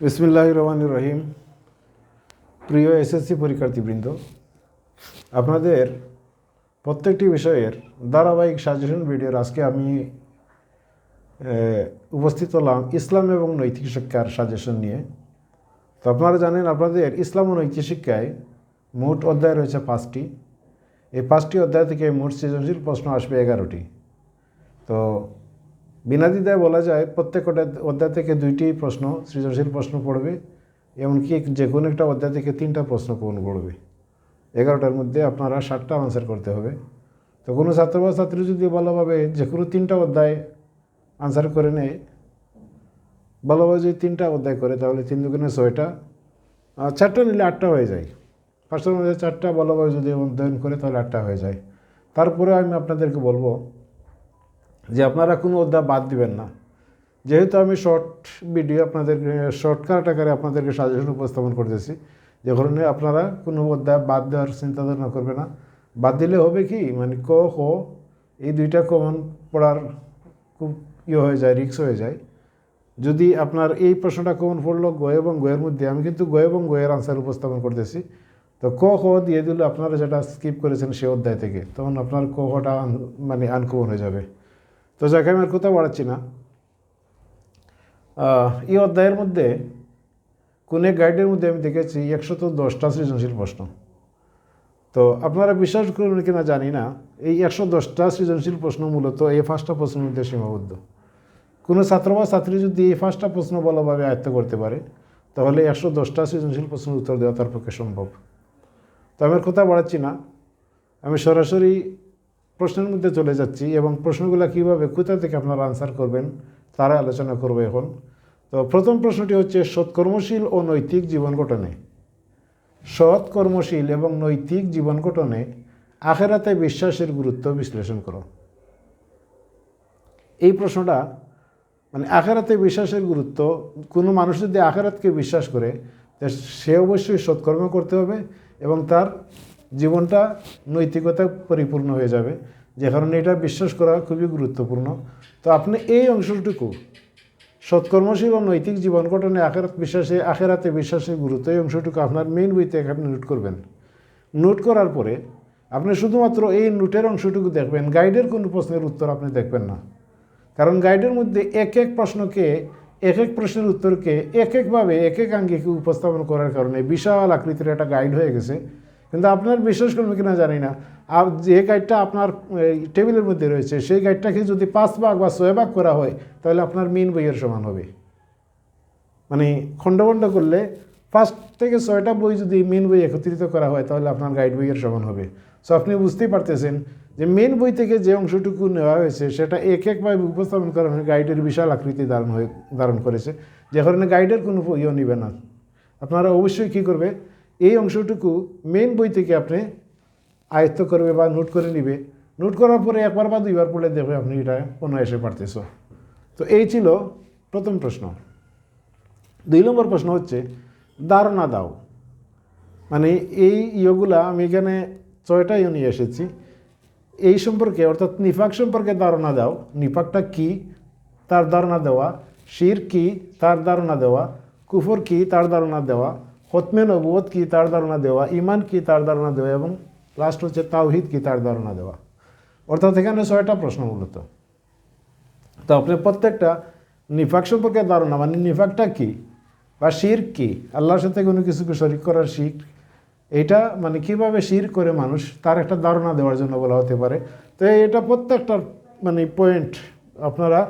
বিসমিল্লাহ রহমান রহিম। প্রিয় এসএসসি পরীক্ষার্থীবৃন্দ, আপনাদের প্রত্যেকটি বিষয়ের ধারাবাহিক সাজেশন ভিডিওর আজকে আমি উপস্থিত হলাম ইসলাম এবং নৈতিক শিক্ষার সাজেশন নিয়ে। তো আপনারা জানেন, আপনাদের ইসলাম ও নৈতিক শিক্ষায় মোট অধ্যায় রয়েছে পাঁচটি। এই পাঁচটি অধ্যায় থেকে মোট সৃজনশীল প্রশ্ন আসবে এগারোটি। তো বিনাদিদায় বলা যায়, প্রত্যেক অধ্যায়- থেকে দুইটি প্রশ্ন, সৃজনশীল প্রশ্ন পড়বে, এমনকি যে কোনো একটা অধ্যায় থেকে তিনটা প্রশ্ন পূরণ করবে। এগারোটার মধ্যে আপনারা ষাটটা আনসার করতে হবে। তো কোনো ছাত্র বা ছাত্রী যদি ভালোভাবে যে কোনো তিনটা অধ্যায় আনসার করে নেয়, ভালোভাবে যদি তিনটা অধ্যায় করে, তাহলে তিন দুগুণে ছয়টা, আর চারটা নিলে আটটা হয়ে যায়। পাঁচটার মধ্যে চারটা ভালোভাবে যদি অধ্যয়ন করে, তাহলে আটটা হয়ে যায়। তারপরে আমি আপনাদেরকে বলব যে আপনারা কোনো অধ্যায় বাদ দিবেন না। যেহেতু আমি শর্ট ভিডিও আপনাদেরকে শর্টকাট আকারে আপনাদেরকে সাজেশন উপস্থাপন করতেছি, যে কারণে আপনারা কোনো অধ্যায় বাদ দেওয়ার চিন্তা ভাবনা করবে না। বাদ দিলে হবে কি? মানে ক, খ, এই দুইটা কমন পড়ার খুব ইয়ে হয়ে যায় রিক্স হয়ে যায়। যদি আপনার এই প্রশ্নটা কমন পড়ল গ এবং গয়ের মধ্যে, আমি কিন্তু গ এবং গয়ের আনসার উপস্থাপন করতেছি। তো ক, খ দিয়ে দিলে আপনারা যেটা স্কিপ করেছেন সে অধ্যায় থেকে, তখন আপনার ক খটা মানে আনকমন হয়ে যাবে। তো যাকে, আমি আর কোথাও বাড়াচ্ছি না। এই অধ্যায়ের মধ্যে কোন এক গাইডের মধ্যে আমি দেখেছি, একশত দশটা সৃজনশীল প্রশ্ন। তো আপনারা বিশ্বাস করবেন কিনা জানি না, এই একশো দশটা সৃজনশীল প্রশ্ন মূলত এই পাঁচটা প্রশ্নের মধ্যে সীমাবদ্ধ। কোনো ছাত্র বা ছাত্রী যদি এই পাঁচটা প্রশ্ন ভালোভাবে আয়ত্ত করতে পারে, তাহলে একশো দশটা সৃজনশীল প্রশ্নের উত্তর দেওয়া তার পক্ষে সম্ভব। তো আমি কথা বাড়াচ্ছি না। আমি সরাসরি প্রশ্নের মধ্যে চলে যাচ্ছি এবং প্রশ্নগুলো কীভাবে, কোথা থেকে আপনারা আনসার করবেন, তারা আলোচনা করব এখন। তো প্রথম প্রশ্নটি হচ্ছে, সৎকর্মশীল ও নৈতিক জীবন গঠনে। সৎ কর্মশীল এবং নৈতিক জীবন গঠনে আখেরাতে বিশ্বাসের গুরুত্ব বিশ্লেষণ করো। এই প্রশ্নটা মানে আখেরাতে বিশ্বাসের গুরুত্ব, কোনো মানুষ যদি আখেরাতকে বিশ্বাস করে সে অবশ্যই সৎকর্ম করতে হবে এবং তার জীবনটা নৈতিকতা পরিপূর্ণ হয়ে যাবে। যে কারণে এটা বিশ্বাস করা খুবই গুরুত্বপূর্ণ। তো আপনি এই অংশটুকু সৎকর্মশীল ও নৈতিক জীবন গঠনে আখেরাত বিশ্বাসে, আখেরাতে বিশ্বাসের গুরুত্ব, এই অংশটুকু আপনার মেইন বইতে আপনি নোট করবেন। নোট করার পরে আপনি শুধুমাত্র এই নোটের অংশটুকু দেখবেন গাইডের কোনো প্রশ্নের উত্তর আপনি দেখবেন না। কারণ গাইডের মধ্যে এক এক প্রশ্নকে, এক এক প্রশ্নের উত্তরকে, এক একভাবে এক এক আঙ্গিকে উপস্থাপন করার কারণে বিশাল আকৃতির একটা গাইড হয়ে গেছে। কিন্তু আপনার বিশ্বাস করবে কিনা জানি না। আর যে গাইডটা আপনার টেবিলের মধ্যে রয়েছে, সেই গাইডটাকে যদি পাঁচ ভাগ বা ছয় ভাগ করা হয়, তাহলে আপনার মেন বইয়ের সমান হবে। মানে খণ্ড খণ্ড করলে ফার্স্ট থেকে ছয়টা বই যদি মেন বই একত্রিত করা হয়, তাহলে আপনার গাইড বইয়ের সমান হবে। সো আপনি বুঝতেই পারতেছেন যে মেন বই থেকে যে অংশটুকু নেওয়া হয়েছে, সেটা এক একভাবে উপস্থাপন করা হয় গাইডের বিশাল আকৃতি ধারণ হয়ে, ধারণ করেছে। যে কারণে গাইডের কোনো ইয়ে নেবে না। আপনারা অবশ্যই কী করবে এই অংশটুকু মেন বই থেকে আপনি আয়ত্ত করবে বা নোট করে নিবে। নোট করার পরে একবার বা দুইবার পড়লে দেখবে আপনি এটা কোনো এসে পারতেছ। তো এই ছিল প্রথম প্রশ্ন। দুই নম্বর প্রশ্ন হচ্ছে, ধারণা দাও। মানে এই ইয়েগুলা আমি এখানে ছয়টা ইয়ে নিয়ে এসেছি। এই সম্পর্কে, অর্থাৎ নিফাক সম্পর্কে ধারণা দাও। নিফাকটা কি? তার ধারণা দেওয়া। শির কি? তার ধারণা দেওয়া। কুফর কি? তার ধারণা দেওয়া। হতমে নবুয়ত কি তার ধারণা দেওয়া ইমান কি তার ধারণা দেওয়া এবং লাস্ট হচ্ছে তাওহিদ কি তার ধারণা দেওয়া। অর্থাৎ এখানে ছয়টা প্রশ্ন মূলত। তো আপনি প্রত্যেকটা নিফাক সম্পর্কে ধারণা মানে নিফাকটা কি বা শির কি? আল্লাহর সাথে কোনো কিছুকে শরিক করার শির, এটা মানে কীভাবে শির করে মানুষ, তার একটা ধারণা দেওয়ার জন্য বলা হতে পারে। তো এটা প্রত্যেকটা মানে পয়েন্ট আপনারা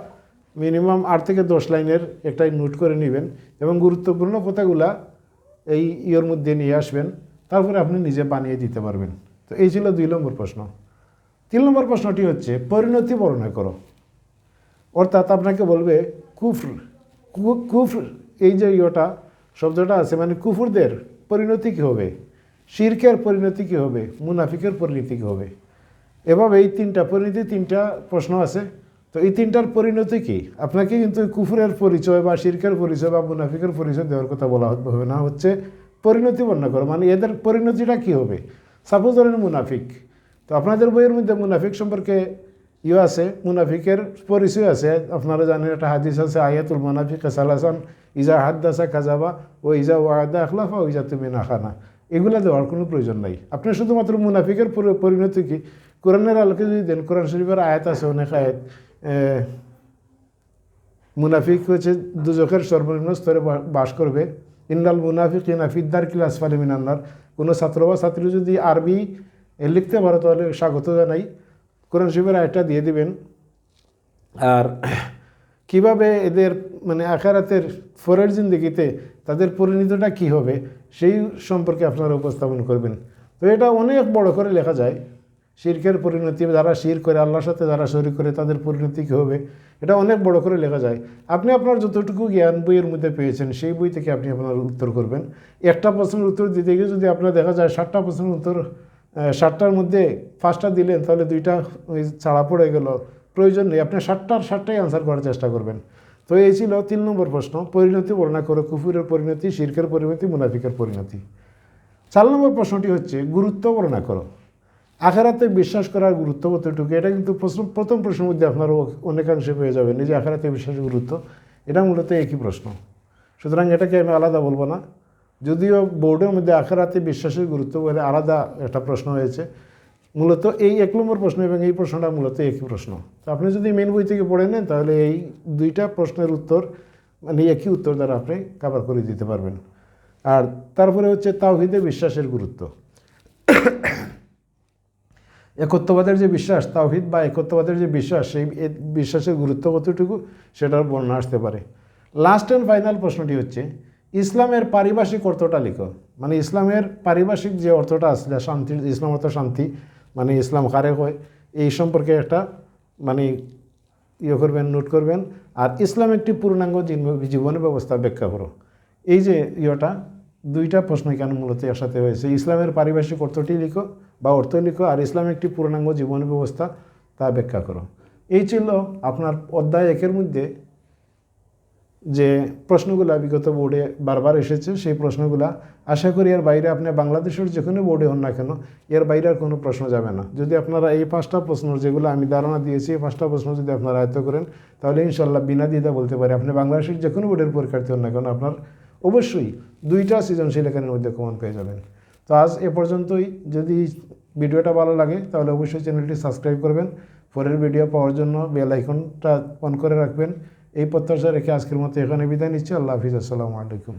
মিনিমাম আট থেকে দশ লাইনের একটাই নোট করে নেবেন এবং গুরুত্বপূর্ণ কথাগুলা এই ইয়ের মধ্যে নিয়ে আসবেন, তারপরে আপনি নিজে বানিয়ে দিতে পারবেন। তো এই ছিল দুই নম্বর প্রশ্ন। তিন নম্বর প্রশ্নটি হচ্ছে, পরিণতি বর্ণনা করো। অর্থাৎ আপনাকে বলবে, কুফর কুফর, এই যে ইয়েটা, শব্দটা আছে মানে কুফুরদের পরিণতি কী হবে? শিরকের পরিণতি কী হবে? মুনাফিকের পরিণতি কী হবে? এভাবে এই তিনটা, পরিণতি তিনটা প্রশ্ন আছে। তো এই তিনটার পরিণতি কি? আপনাকে কিন্তু কুফুরের পরিচয় বা শিরকের পরিচয় বা মুনাফিকের পরিচয় দেওয়ার কথা বলা হবে না। হচ্ছে পরিণতি বর্ণনা করো। মানে এদের পরিণতিটা কি হবে? সাপোজ ধরেন মুনাফিক। তো আপনাদের বইয়ের মধ্যে মুনাফিক সম্পর্কে ইয়ে আছে, মুনাফিকের পরিচয় আছে। আপনারা জানেন একটা হাদিস আছে, আয়াতুল মুনাফিক সালাসান ইজা হাদ্দাসা কাজাবা ও ইজা ওয়াদা আখলাফা ও ইজা তুমি না খানা এগুলা দেওয়ার কোনো প্রয়োজন নাই। আপনি শুধুমাত্র মুনাফিকের পরি- পরিণতি কি? কোরআনের আলোকে যদি দেন, কোরআন শরীফের আয়াত আছে, অনেক আয়াত। মুনাফিক হচ্ছে দুজখের সর্বনিম্ন স্তরে বাস করবে। ইন্দাল মুনাফিক ইনাফিদ্দার কিলাস ফালি মিনান্নার কোনো ছাত্র বা ছাত্রী যদি আরবি লিখতে পারো, তাহলে স্বাগত জানাই। কোরআন শিবের আয়টা দিয়ে দিবেন। আর কীভাবে এদের মানে আখারাতের ফরের জিন্দগিতে তাদের পরিণতিটা কি হবে, সেই সম্পর্কে আপনারা উপস্থাপন করবেন। তো এটা অনেক বড় করে লেখা যায়। শিরকের পরিণতি, যারা শির করে আল্লাহর সাথে যারা শরীর করে, তাদের পরিণতি কী হবে? এটা অনেক বড় করে লেখা যায়। আপনি আপনার যতটুকু জ্ঞান বইয়ের মধ্যে পেয়েছেন, সেই বই থেকে আপনি আপনার উত্তর করবেন। একটা প্রশ্নের উত্তর দিতে গিয়ে যদি আপনার দেখা যায় ষাটটা প্রশ্নের উত্তর ষাটটার মধ্যে পাঁচটা দিলেন, তাহলে দুইটা ওই ছাড়া পড়ে গেল। প্রয়োজন নেই, আপনি ষাটটার ষাটটাই আনসার করার চেষ্টা করবেন। তো এই ছিল তিন নম্বর প্রশ্ন, পরিণতি বর্ণনা করো, কুফুরের পরিণতি, শির্কের পরিণতি, মুনাফিকের পরিণতি। চার নম্বর প্রশ্নটি হচ্ছে, গুরুত্ব বর্ণনা করো। আখারাতে বিশ্বাস করার গুরুত্ব কতটুকু? এটা কিন্তু প্রশ্ন, প্রথম প্রশ্নের মধ্যে আপনারা অনেকাংশে পেয়ে যাবেন। এই যে আখারাতে বিশ্বাসের গুরুত্ব, এটা মূলত একই প্রশ্ন। সুতরাং এটাকে আমি আলাদা বলব না। যদিও বোর্ডের মধ্যে আখারাতে বিশ্বাসের গুরুত্ব বলে আলাদা একটা প্রশ্ন হয়েছে। মূলত এই এক নম্বর প্রশ্ন এবং এই প্রশ্নটা মূলত একই প্রশ্ন। তো আপনি যদি মেন বই থেকে পড়ে নেন, তাহলে এই দুইটা প্রশ্নের উত্তর মানে একই উত্তর দ্বারা আপনি কাভার করে দিতে পারবেন। আর তারপরে হচ্ছে তাওহিদে বিশ্বাসের গুরুত্ব। একত্ববাদের যে বিশ্বাস, তাওহিদ বা একত্ববাদের যে বিশ্বাস, সেই বিশ্বাসের গুরুত্ব কতটুকু সেটার বর্ণনা আসতে পারে। লাস্ট অ্যান্ড ফাইনাল প্রশ্নটি হচ্ছে, ইসলামের পারিভাষিক অর্থটা লিখো। মানে ইসলামের পারিভাষিক যে অর্থটা আসলে শান্তি, ইসলাম অর্থ শান্তি মানে ইসলাম কারে হয়, এই সম্পর্কে একটা মানে ইয়ে করবেন, নোট করবেন। আর ইসলাম একটি পূর্ণাঙ্গ জীবন- ব্যবস্থা ব্যাখ্যা করো। এই যে ইয়েটা, দুইটা প্রশ্ন কেন মূলত একসাথে হয়েছে। ইসলামের পারিভাষিক অর্থটি লিখো বা অর্থ লিখো আর ইসলাম একটি পূর্ণাঙ্গ জীবন ব্যবস্থা, তা ব্যাখ্যা করো। এই ছিল আপনার অধ্যায় একের মধ্যে যে প্রশ্নগুলা বিগত বোর্ডে বারবার এসেছে, সেই প্রশ্নগুলা আশা করি এর বাইরে আপনি বাংলাদেশের যে কোনো বোর্ডে হন না কেন, এর বাইরে আর কোনো প্রশ্ন যাবে না। যদি আপনারা এই পাঁচটা প্রশ্ন যেগুলো আমি ধারণা দিয়েছি, এই পাঁচটা প্রশ্ন যদি আপনারা আয়ত্ত করেন, তাহলে ইনশাল্লাহ বিনা দ্বিধা বলতে পারি আপনি বাংলাদেশের যে কোনো বোর্ডের পরীক্ষার্থী হন না কেন, আপনার অবশ্যই দুইটা সৃজনশীল এখানের মধ্যে কমন পেয়ে যাবেন। তো আজ এ পর্যন্তই। যদি ভিডিওটা ভালো লাগে, তাহলে অবশ্যই চ্যানেলটি সাবস্ক্রাইব করবেন। পরের ভিডিও পাওয়ার জন্য বেল আইকনটা অন করে রাখবেন। এই প্রত্যাশা রেখে আজকের মতো এখানে বিদায় নিচ্ছি। আল্লাহ হাফিজ। আসসালামু আলাইকুম।